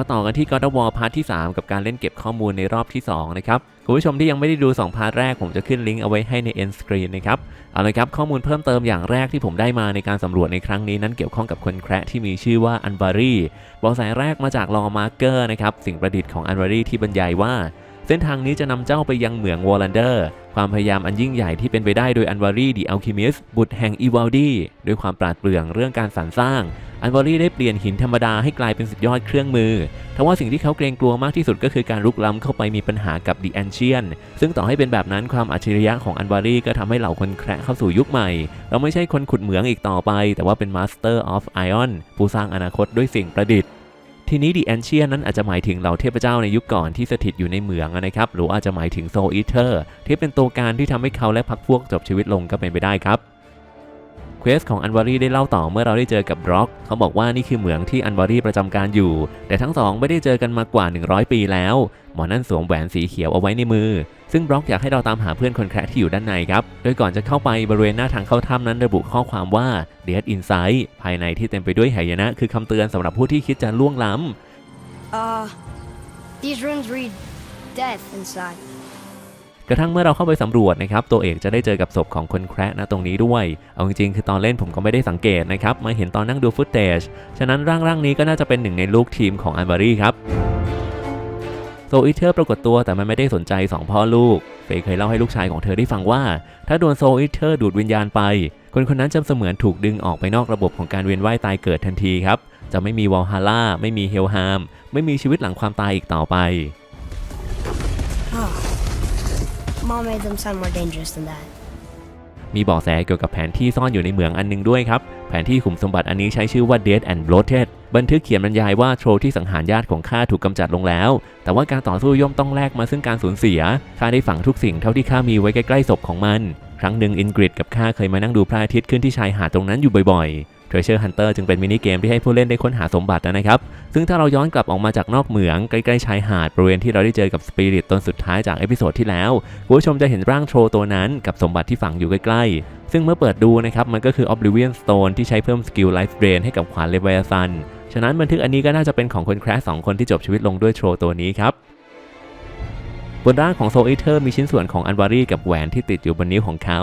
มาต่อกันที่ God of War พาร์ทที่ 3 กับการเล่นเก็บข้อมูลในรอบที่ 2 นะครับ คุณผู้ชมที่ยังไม่ได้ดู 2 พาร์ทแรกผมจะขึ้นลิงก์เอาไว้ให้ใน end screen นะครับ เอาเลยครับ ข้อมูลเพิ่มเติมอย่างแรกที่ผมได้มาในการสำรวจในครั้งนี้นั้นเกี่ยวข้องกับคนแคระที่มีชื่อว่าอันบารีเบาะแสแรกมาจากลอมาร์เกอร์นะครับสิ่งประดิษฐ์ของอันบารีที่บรรยายว่า เส้นทางนี้จะนำเจ้าไปยังเหมืองวอลันเดอร์ความพยายามอันยิ่งใหญ่ที่เป็นไปได้โดยอันวารีดีอัลคิมิสบุตรแห่งอีวาลดีด้วยความปราดเปรื่องเรื่องการสรรสร้าง อันวารีได้เปลี่ยนหินธรรมดาให้กลายเป็นสุดยอดเครื่องมือ ทว่าสิ่งที่เขาเกรงกลัวมากที่สุดก็คือการลุกล้ำเข้าไปมีปัญหากับดีแอนเชียน ซึ่งต่อให้เป็นแบบนั้นความอัจฉริยะของอันวารีก็ทำให้เหล่าคนแคระเข้าสู่ยุคใหม่ เราไม่ใช่คนขุดเหมืองอีกต่อไป แต่ว่าเป็นมาสเตอร์ออฟไอออนผู้สร้างอนาคตด้วยสิ่งประดิษฐ์ทีนี้ดีแอนเชียนั้นอาจจะหมายถึงเหล่าเทพเจ้าในยุคก่อนที่สถิตอยู่ในเหมืองนะครับ หรืออาจจะหมายถึงโซอีเทอร์ที่เป็นตัวการที่ทำให้เขาและพรรคพวกจบชีวิตลงก็เป็นไปได้ครับ เควสของอันวารีได้เล่าต่อเมื่อเราได้เจอกับบล็อก เขาบอกว่านี่คือเหมืองที่อันวารีประจำการอยู่ แต่ทั้งสองไม่ได้เจอกันมากว่า 100 ปีแล้ว หมอนั่นสวมแหวนสีเขียวเอาไว้ในมือ ซึ่งบล็อกอยากให้เราตามหาเพื่อนคนแคระที่อยู่ด้านในครับ โดยก่อนจะเข้าไปบริเวณหน้าทางเข้าถ้ำนั้นระบุข้อความว่า Dead Inside ภายในที่เต็มไปด้วยหายนะ คือคำเตือนสำหรับผู้ที่คิดจะล่วงล้ำ Uh, these runes read death inside. กระทั่งเมื่อเราเข้าไปสำรวจนะครับตัวเอกจะได้เจอกับศพของคนแคระนะตรงนี้ด้วย เอาจริงๆคือตอนเล่นผมก็ไม่ได้สังเกตนะครับมาเห็นตอนนั่งดูฟุตเทจฉะนั้นร่างร่างๆนี้ก็น่าจะเป็นหนึ่งในลูกทีมของอันบารีครับโซอิเทอร์ปรากฏตัวแต่มันไม่ได้สนใจ 2 พ่อลูก เฟยเคยเล่าให้ลูกชายของเธอได้ฟังว่า ถ้าโดนโซอิเทอร์ดูดวิญญาณไป คนคนนั้นจะเสมือนถูกดึงออกไปนอกระบบของการเวียนว่ายตายเกิดทันทีครับ จะไม่มีวอลฮาร่าไม่มีเฮลฮาม ไม่มีชีวิตหลังความตายอีกต่อไป Mom made them sound more dangerous than that. มีเบาะแสเกี่ยวกับแผนที่ซ่อนอยู่ในเหมืองอันหนึงด้วยครับ แผนที่ขุมสมบัติอันนี้ใช้ชื่อว่า Dead and Bloated บันทึกเขียนบรรยายว่าโทรที่สังหารญาติของข้าถูกกำจัดลงแล้ว แต่ว่าการต่อสู้ย่อมต้องแลกมาซึ่งการสูญเสีย ข้าได้ฝังทุกสิ่งเท่าที่ข้ามีไว้ใกล้ๆศพของมัน ครั้งหนึ่งอินกริดกับข้าเคยมานั่งดูพระอาทิตย์ขึ้นที่ชายหาดตรงนั้นอยู่บ่อยๆ Treasure Hunter จึงเป็นมินิเกมที่ให้ผู้เล่นได้ค้นหาสมบัตินะครับ ซึ่งถ้าเราย้อนกลับออกมาจากนอกเหมืองใกล้ๆชายหาดบริเวณที่เราได้เจอกับสปิริตตนสุดท้ายจากเอพิโซดที่แล้วคุณผู้ชมจะเห็นร่างโทรตัวนั้นกับสมบัติที่ฝังอยู่ใกล้ๆ ซึ่งเมื่อเปิดดูนะครับมันก็คือ Oblivion Stone ที่ใช้เพิ่มสกิล Life Drain ให้กับขวานเลเวลซันฉะนั้นบันทึกอันนี้ก็น่าจะเป็นของคนแคร์สองคนที่จบชีวิตลงด้วยโทรตัวนี้ครับ บนร่างของโซอิเทอร์มีชิ้นส่วนของอันวารีกับแหวนที่ติดอยู่บนนิ้วของเขา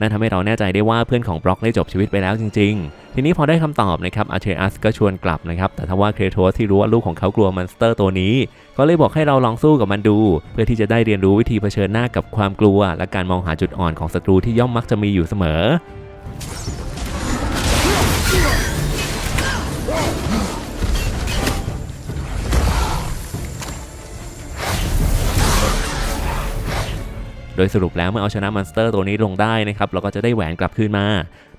นั่นทำให้เราแน่ใจได้ว่าเพื่อนของบล็อกได้จบชีวิตไปแล้วจริง ๆ ทีนี้พอได้คำตอบนะครับอาเทอัสก็ชวนกลับนะครับ แต่ถ้าว่าเครโทสที่รู้ว่าลูกของเขากลัวมอนสเตอร์ตัวนี้ ก็เลยบอกให้เราลองสู้กับมันดู เพื่อที่จะได้เรียนรู้วิธีเผชิญหน้ากับความกลัว และการมองหาจุดอ่อนของศัตรูที่ย่อมมักจะมีอยู่เสมอ โดยสรุปแล้วเมื่อเอาชนะมอนสเตอร์ตัวนี้ลงได้นะครับเราก็จะได้แหวนกลับคืนมา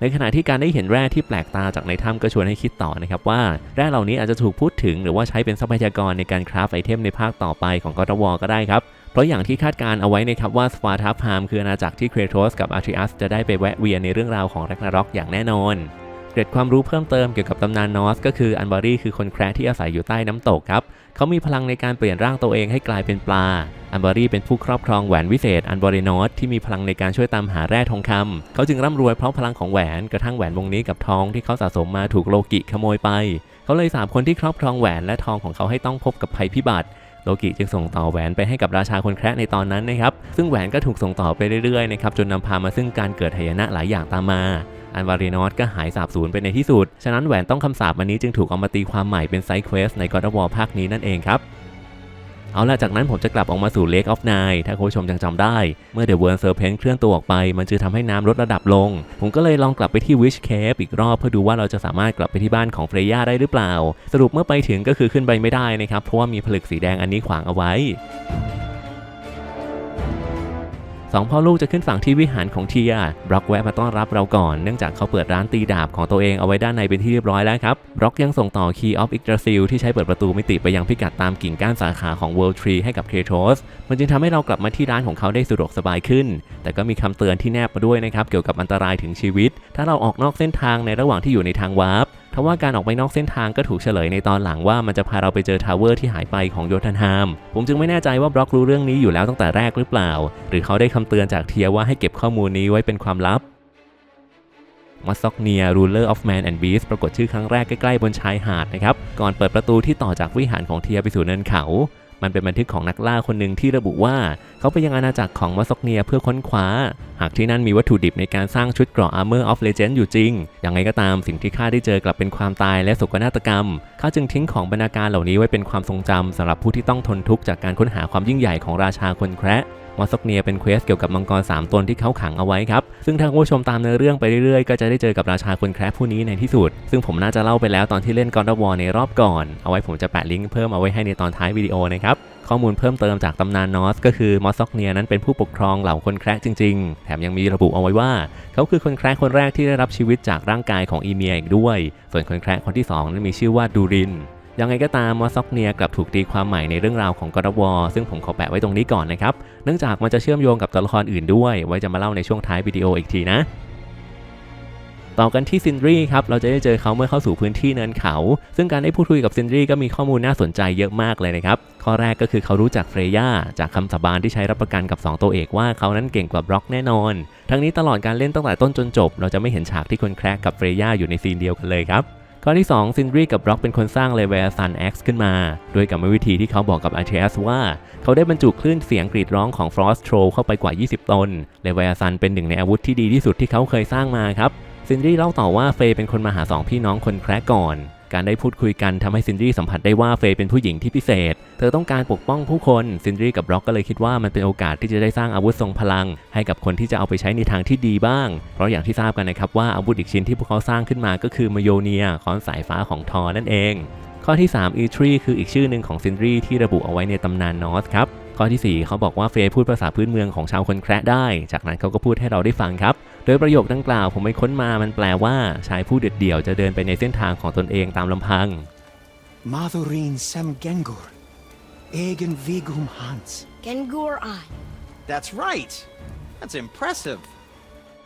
ในขณะที่การได้เห็นแร่ที่แปลกตาจากในถ้ำก็ชวนให้คิดต่อนะครับว่าแร่เหล่านี้อาจจะถูกพูดถึง หรือว่าใช้เป็นทรัพยากรในการคราฟไอเทมในภาคต่อไปของกอตวอก็ได้ครับเพราะอย่างที่คาดการเอาไว้นะครับว่าสปาร์ทาพามคืออาณาจักรที่เครโทสกับอาร์ทิอัสจะได้ไปแวะเวียนในเรื่องราวของแรกนาร็อกอย่างแน่นอนเกร็ดความรู้เพิ่มเติมเกี่ยวกับตำนานนอสก็คืออันบารีคือคนแคระที่อาศัยอยู่ใต้น้ำตกครับ เขามีพลังในการเปลี่ยนร่างตัวเองให้กลายเป็นปลา อันบารีเป็นผู้ครอบครองแหวนวิเศษอันบารีนสที่มีพลังในการช่วยตามหาแร่ทองคำเขาจึงร่ำรวยเพราะพลังของแหวนกระทั่งแหวนวงนี้กับทองที่เขาสะสมมาถูกโลกิขโมยไป เขาเลยสาบคนที่ครอบครองแหวนและทองของเขาให้ต้องพบกับภัยพิบัติโลกิจึงส่งต่อแหวนไปให้กับราชาคนแคระในตอนนั้นนะครับ ซึ่งแหวนก็ถูกส่งต่อไปเรื่อยๆนะครับจนนำพามาซึ่งการเกิดหายนะหลายอย่างตามมา อันวารีนอสก็หายสาบสูญไปในที่สุด ฉะนั้นแหวนต้องคำสาปอันนี้จึงถูกเอามาตีความใหม่เป็นไซด์เควสใน God of War ภาคนี้นั่นเองครับเอาล่ะจากนั้นผมจะกลับออกมาสู่ Lake of Nine ถ้าคุณผู้ชมยังจำได้ เมื่อ The World Serpent เคลื่อนตัวออกไป มันจะทำให้น้ำลดระดับลง ผมก็เลยลองกลับไปที่ Wish Cave อีกรอบเพื่อดูว่าเราจะสามารถกลับไปที่บ้านของเฟรย่าได้หรือเปล่า สรุปเมื่อไปถึงก็คือขึ้นไปไม่ได้นะครับ เพราะว่ามีผลึกสีแดงอันนี้ขวางเอาไว้ สองพ่อลูกจะขึ้นฝั่งที่วิหารของเทียบล็อกแวะมาต้อนรับเราก่อน เนื่องจากเขาเปิดร้านตีดาบของตัวเองเอาไว้ด้านในเป็นที่เรียบร้อยแล้วครับบล็อกยังส่งต่อ Key of Yggdrasil ที่ใช้เปิดประตูมิติไปยังพิกัดตามกิ่งก้านสาขาของ World Tree ให้กับเคโทสมันจึงทำให้เรากลับมาที่ร้านของเขาได้สะดวกสบายขึ้น แต่ก็มีคำเตือนที่แนบมาด้วยนะครับเกี่ยวกับอันตรายถึงชีวิต ถ้าเราออกนอกเส้นทางในระหว่างที่อยู่ในทางวาร์ป ทว่าการออกไปนอกเส้นทางก็ถูกเฉลยในตอนหลังว่ามันจะพาเราไปเจอทาวเวอร์ที่หายไปของโยธันฮาม ผมจึงไม่แน่ใจว่าบล็อกรู้เรื่องนี้อยู่แล้วตั้งแต่แรกหรือเปล่า หรือเขาได้คำเตือนจากเทียว่าให้เก็บข้อมูลนี้ไว้เป็นความลับมัสซอกเนียรูเลอร์ออฟแมนแอนด์บีสปรากฏชื่อครั้งแรกใกล้ๆบนชายหาดนะครับ ก่อนเปิดประตูที่ต่อจากวิหารของเทียไปสู่เนินเขา มันเป็นบันทึกของนักล่าคนหนึ่งที่ระบุว่า เขาไปยังอาณาจักรของมอสซอกเนียเพื่อค้นคว้า หากที่นั่นมีวัตถุดิบในการสร้างชุดเกราะ Armor of Legend อยู่จริงอย่างไรก็ตามสิ่งที่ข้าได้เจอกลับเป็นความตายและโศกนาฏกรรม ข้าจึงทิ้งของบรรณาการเหล่านี้ไว้เป็นความทรงจำสำหรับผู้ที่ต้องทนทุกข์จากการค้นหาความยิ่งใหญ่ของราชาคนแคระ มอสซอกเนียเป็นเควสเกี่ยวกับมังกร 3 ตนที่เขาขังเอาไว้ครับ ซึ่งถ้าผู้ชมตามเนื้อเรื่องไปเรื่อยๆ ก็จะได้เจอกับราชาคนแคระผู้นี้ในที่สุด ซึ่งผมน่าจะเล่าไปแล้วตอนที่เล่น God of War ในรอบก่อน เอาไว้ผมจะแปะลิงก์เพิ่มเอาไว้ให้ในตอนท้ายวิดีโอนะครับข้อมูลเพิ่มเติมจากตำนานนอสก็คือมอสซอกเนียนั้นเป็นผู้ปกครองเหล่าคนแคระจริง ๆ แถมยังมีระบุเอาไว้ว่า เขาคือคนแคระคนแรกที่ได้รับชีวิตจากร่างกายของอีเมียอีกด้วย ส่วนคนแคระคนที่สองนั้นมีชื่อว่าดูริน ยังไงก็ตามมอสซอกเนียกลับถูกตีความใหม่ในเรื่องราวของกอร์วอซึ่งผมขอแปะไว้ตรงนี้ก่อนนะครับ เนื่องจากมันจะเชื่อมโยงกับตัวละครอื่นด้วย ไว้จะมาเล่าในช่วงท้ายวิดีโออีกทีนะต่อกันที่ซินดรีครับ เราจะได้เจอเขาเมื่อเข้าสู่พื้นที่เนินเขา ซึ่งการได้พูดคุยกับซินดรีก็มีข้อมูลน่าสนใจเยอะมากเลยนะครับ ข้อแรกก็คือเขารู้จักเฟรย่าจากคำสาบานที่ใช้รับประกันกับ 2 ตัวเอกว่าเขานั้นเก่งกว่าบล็อกแน่นอน ทั้งนี้ตลอดการเล่นตั้งแต่ต้นจนจบ เราจะไม่เห็นฉากที่คนแครกกับเฟรย่าอยู่ในซีนเดียวกันเลยครับ ข้อที่ 2 ซินดรีกับบล็อกเป็นคนสร้างเลเวลซัน X ขึ้นมา โดยกรรมวิธีที่เขาบอกกับ RTS ว่า เขาได้บรรจุคลื่นเสียงกรีดร้องของฟรอสโตรเข้าไปกว่า 20 ตนเลเวลซันเป็นหนึ่งในอาวุธที่ดีที่สุดที่เขาเคยสร้างมาครับซินดรีเล่าต่อว่าเฟย์เป็นคนมาหาสองพี่น้องคนแคร์ก่อน การได้พูดคุยกันทำให้ซินดรีสัมผัสได้ว่าเฟย์เป็นผู้หญิงที่พิเศษ เธอต้องการปกป้องผู้คน ซินดรีกับบล็อกก็เลยคิดว่ามันเป็นโอกาสที่จะได้สร้างอาวุธทรงพลัง ให้กับคนที่จะเอาไปใช้ในทางที่ดีบ้าง เพราะอย่างที่ทราบกันนะครับว่าอาวุธอีกชิ้นที่พวกเขาสร้างขึ้นมาก็คือมโยเนียค้อนสายฟ้าของทอนั่นเอง ข้อที่ 3 e ทรีคืออีกชื่อหนึ่งของซินดรีที่ระบุเอาไว้ในตำนานนอสครับ ข้อทีสี่ 4 เขาบอกว่าเฟย์พูดภาษาพื้นเมืองของชาวคนแคระได้ จากนั้นเขาก็พูดให้เราได้ฟังครับ โดยประโยคดังกล่าวผมไปค้นมามันแปลว่าชายผู้เด็ดเดี่ยวจะเดินไปในเส้นทางของตนเองตามลำพัง Mathurin sem gengur. Egen vigum hans. Gengur I. That's right. That's impressive.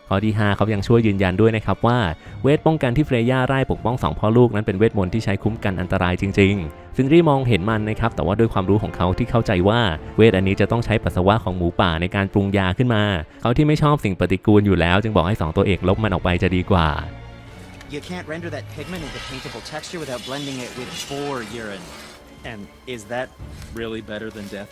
ข้อที่ 5 เขายังช่วยยืนยันด้วยนะครับว่า เวทป้องกันที่เฟรย่าไล่ปกป้องสองพ่อลูกนั้นเป็นเวทมนต์ที่ใช้คุ้มกันอันตรายจริง ๆ ซึ่งรีมองเห็นมันนะครับ แต่ว่าด้วยความรู้ของเขาที่เข้าใจว่าเวทอันนี้จะต้องใช้ปัสสาวะของหมูป่าในการปรุงยาขึ้นมา เขาที่ไม่ชอบสิ่งปฏิกูลอยู่แล้ว จึงบอกให้ 2 ตัวเอกลบมันออกไปจะดีกว่า You can't render that pigment into paintable texture without blending it with boar urine. And is that really better than death?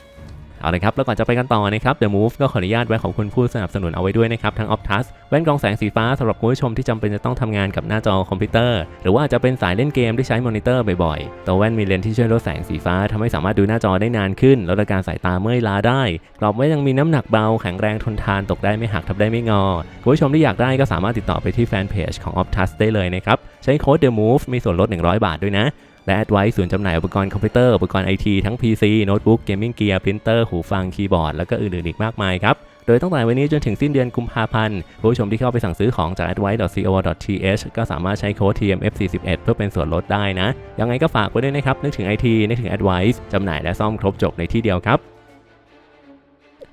เอาละครับ แล้วก่อนจะไปกันต่อนะครับ The Move ก็ขออนุญาตแวะขอบคุณผู้สนับสนุนเอาไว้ด้วยนะครับ ทั้ง Optus แว่นกรองแสงสีฟ้าสำหรับคุณผู้ชมที่จำเป็นจะต้องทำงานกับหน้าจอคอมพิวเตอร์ หรือว่าจะเป็นสายเล่นเกมที่ใช้มอนิเตอร์บ่อยๆ ตัวแว่นมีเลนส์ที่ช่วยลดแสงสีฟ้าทำให้สามารถดูหน้าจอได้นานขึ้นลดอาการสายตาเมื่อยล้าได้กรอบไว้ยังมีน้ำหนักเบาแข็งแรงทนทานตกได้ไม่หักทับได้ไม่งอคุณผู้ชมที่อยากได้ก็สามารถติดต่อไปที่แฟนเพจของ Optus ได้เลยนะครับใช้โค้ด The Move มีส่วนลด 100 บาทด้วยนะ และ Advice ศูนย์จำหน่ายอุปกรณ์คอมพิวเตอร์อุปกรณ์ไอทีทั้ง PC โน้ตบุ๊กเกมมิ่งเกียร์พรินเตอร์หูฟังคีย์บอร์ด แล้วก็อื่นๆอีกมากมายครับโดยตั้งแต่วันนี้จนถึงสิ้นเดือนกุมภาพันธ์ผู้ชมที่เข้าไปสั่งซื้อของจาก advice.co.th ก็สามารถใช้โค้ด TMF41 เพื่อเป็นส่วนลดได้นะ ยังไงก็ฝากไว้ด้วยนะครับ นึกถึง IT นึกถึง Advice จำหน่ายและซ่อมครบจบในที่เดียวครับ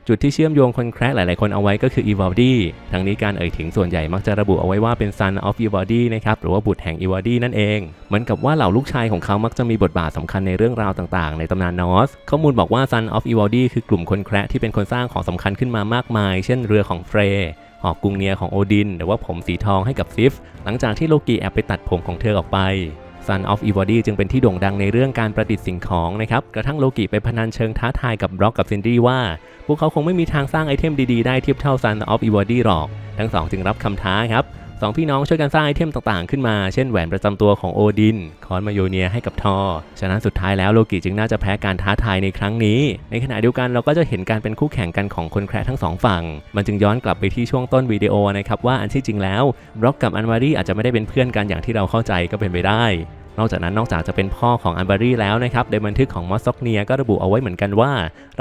จุดที่เชื่อมโยงคนแคระหลาย ๆ คนเอาไว้ก็คือ e v a l d i ทั้งนี้การเอ่ยถึงส่วนใหญ่มักจะระบุเอาไว้ว่าเป็น son of e v a l d i นะครับหรือว่าบุตรแห่ง e v a l d i นั่นเองเหมือนกับว่าเหล่าลูกชายของเขามักจะมีบทบาทสำคัญในเรื่องราวต่าง ๆ ในตำนานนอสข้อมูลบอกว่า son of e v a l d i คือกลุ่มคนแคระที่เป็นคนสร้างของสำคัญขึ้นมามากมาย เช่นเรือของเฟรหอกกรุงเนียของโอดิน หรือว่าผมสีทองให้กับซิฟ หลังจากที่โลกีแอบไปตัดผมของเธอออกไป Son of Evody จึงเป็นที่โด่งดังในเรื่องการประดิษฐ์สิ่งของนะครับ กระทั่งโลกิไปพนันเชิงท้าทายกับบล็อกกับซินดี้ว่า พวกเขาคงไม่มีทางสร้างไอเทมดีๆ ได้เทียบเท่า Son of Evody หรอก ทั้งสองจึงรับคำท้าครับ สองพี่น้องช่วยกันสร้างไอเทมต่างๆ ขึ้นมา เช่นแหวนประจำตัวของโอดิน คอนมาโยเนียให้กับทอ ฉะนั้นสุดท้ายแล้วโลกิจึงน่าจะแพ้การท้าทายในครั้งนี้ ในขณะเดียวกันเราก็จะเห็นการเป็นคู่แข่งกันของคนแคร์ทั้งสองฝั่ง มันจึงย้อนกลับไปที่ช่วงต้นวิดีโอนะครับว่าอันที่จริงแล้วบล็อกกับอันวารีอาจจะไม่ได้เป็นเพื่อนกันอย่างที่เราเข้าใจก็เป็นไปได้นอกจากนั้นนอกจากจะเป็นพ่อของอันบารีแล้วนะครับในบันทึกของมอสซอกเนียก็ระบุเอาไว้เหมือนกันว่า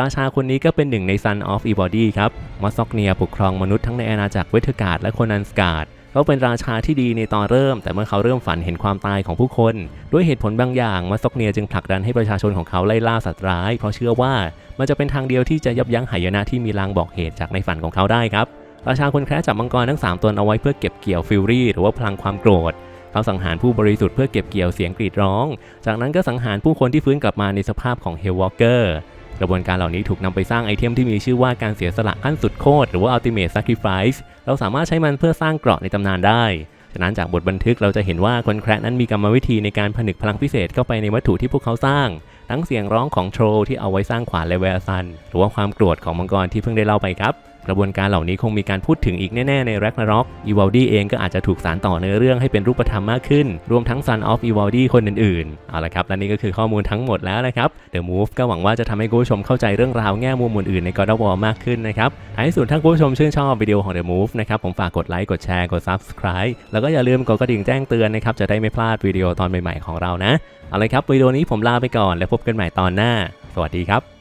ราชาคนนี้ก็เป็นหนึ่งใน Son of e b o d y ครับ มอสซอกเนียปกครองมนุษย์ทั้งในอาณาจักรเวทการ์ดและโคนันสการ์ด เขาเป็นราชาที่ดีในตอนเริ่ม แต่เมื่อเขาเริ่มฝันเห็นความตายของผู้คน ด้วยเหตุผลบางอย่างมอสซอกเนียจึงผลักดันให้ประชาชนของเขาไล่ล่าสัตว์ร้าย เพราะเชื่อว่ามันจะเป็นทางเดียวที่จะยับยั้งหายนะที่มีลางบอกเหตุจากในฝันของเขาได้ครับราชาคนแคร์จับมังกรทั้งสามตนเอาไว้เพื่อเก็บเกี่ยวฟิลรี่หรือว่าพลังความโกรธเขาสังหารผู้บริสุทธิ์เพื่อเก็บเกี่ยวเสียงกรีดร้อง จากนั้นก็สังหารผู้คนที่ฟื้นกลับมาในสภาพของเฮลวอ l เกอร์ กระบวนการเหล่านี้ถูกนำไปสร้างไอเทมที่มีชื่อว่าการเสียสละขั้นสุดโคตรหรือว่า Ultimate Sacrifice เราสามารถใช้มันเพื่อสร้างเกราะในตำนานได้ฉะนั้นจากบทบันทึกเราจะเห็นว่าคนแคระนั้นมีกรรมวิธีในการผนึกพลังพิเศษเข้าไปในวัตถุที่พวกเขาสร้าง ทั้งเสียงร้องของโทรที่เอาไว้สร้างขวานเลเวลซัน หรือว่าความโกรธของมังกรที่เพิ่งได้เล่าไปครับ กระบวนการเหล่านี้คงมีการพูดถึงอีกแน่ ๆ ใน Ragnarok อีว a ลดีเองก็อาจจะถูกสารต่อในอเรื่องให้เป็นรูปธรรมมากขึ้น รวมทั้ง Son of e v a l d i คนอื่นๆ เอาละครับ และนี่ก็คือข้อมูลทั้งหมดแล้วนะครับ The Move ก็หวังว่าจะทำให้คุณผู้ชมเข้าใจเรื่องราวแง่มุมอื่นๆใน God of War มากขึ้นนะครับท้ายสุดถ้าคุณผู้ชมชื่นชอบวิดีโอของ The Move นะครับผมฝากกดไลค์กดแชร์กด Subscribe แล้วก็อย่าลืมกดกระดิ่งแจ้งเตือนนะครับจะได้ไม่พลาดวิดีโอตอนใหม่ๆของเรานะเอาละครับวิดีโอนี้ผมลาไปก่อน แล้วพบกันใหม่ตอนหน้า สวัสดีครับ